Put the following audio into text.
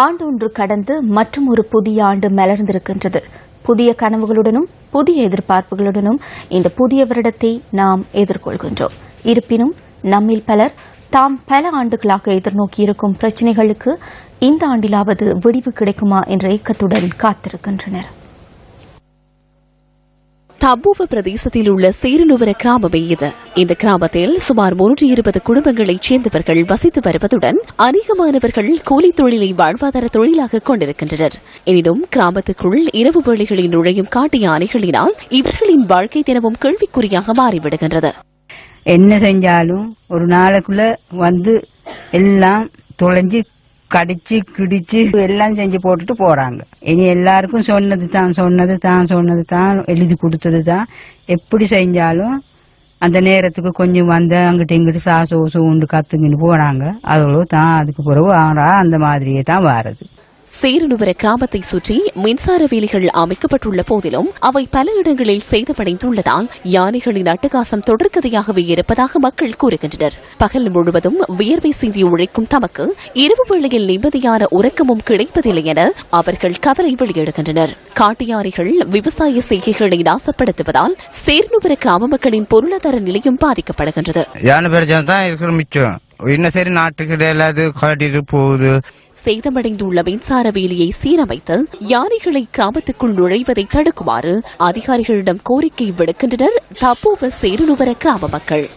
ஆண்டொன்று கடந்து மற்றும் ஒரு புதிய ஆண்டு மலர்ந்திருக்கின்றது. புதிய கனவுகளுடனும் புதிய எதிர்பார்ப்புகளுடனும் இந்த புதிய வருடத்தை நாம் எதிர்கொள்கின்றோம். இருப்பினும் நம்மில் பலர் தாம் பல ஆண்டுகளாக எதிர்நோக்கியிருக்கும் பிரச்சினைகளுக்கு இந்த ஆண்டிலாவது விடிவு கிடைக்குமா என்ற ஏக்கத்துடன் காத்திருக்கின்றனர். தபூவ பிரதேசத்தில் உள்ள சேரலுவர கிராமமே இது. இந்த கிராமத்தில் சுமார் மூன்று இருபது குடும்பங்களைச் சேர்ந்தவர்கள் வசித்து வருவதுடன் அநேகமானவர்கள் கூலி தொழிலை வாழ்வாதார தொழிலாக கொண்டிருக்கின்றனர். எனினும் கிராமத்துக்குள் இரவு வேளைகளில் நுழையும் காட்டு யானைகளினால் இவர்களின் வாழ்க்கை தினமும் கேள்விக்குறியாக மாறிவிடுகின்றது. என்ன செஞ்சாலும் ஒரு நாளுக்குள்ள வந்து எல்லாம் தொலைஞ்சு கடிச்சு கிடிச்சு எல்லாம் செஞ்சு போட்டுட்டு போறாங்க. இனி எல்லாருக்கும் சொன்னது தான் சொன்னது தான் சொன்னது தான் எழுதி கொடுத்தது தான். எப்படி செஞ்சாலும் அந்த நேரத்துக்கு கொஞ்சம் வந்து அங்கிட்டு இங்கிட்டு சாசு ஓசு உண்டு கத்துங்கன்னு போனாங்க அவ்வளோ தான் அதுக்கு பிறகு ஆறா அந்த மாதிரியே தான் வாரது. சேரனுவர கிராமத்தை சுற்றி மின்சார வேலிகள் அமைக்கப்பட்டுள்ள போதிலும் அவை பல இடங்களில் சேதமடைந்துள்ளதால் யானைகளின் அட்டகாசம் தொடர்கதையாகவே இருப்பதாக மக்கள் கூறுகின்றனர். பகல் முழுவதும் வியர்வை சிந்தி உழைக்கும் தமக்கு இரவு வேளையில் நிம்மதியான உறக்கமும் கிடைப்பதில்லை என அவர்கள் கவலை வெளியிடுகின்றனர். காட்டு விவசாய செய்கைகளை நாசப்படுத்துவதால் சேர்நுவர கிராம மக்களின் பொருளாதார நிலையும் பாதிக்கப்படுகின்றது. என்ன பிரச்சனை தான் இருக்கிற சரி நாட்டுக்கு போகுது. சேதமடைந்துள்ள மின்சார வேலியை சீரமைத்து யானைகளை கிராமத்துக்குள் நுழைவதை தடுக்குமாறு அதிகாரிகளிடம் கோரிக்கை விடுக்கின்றனர் தப்போவ சேருநுவர கிராம மக்கள்.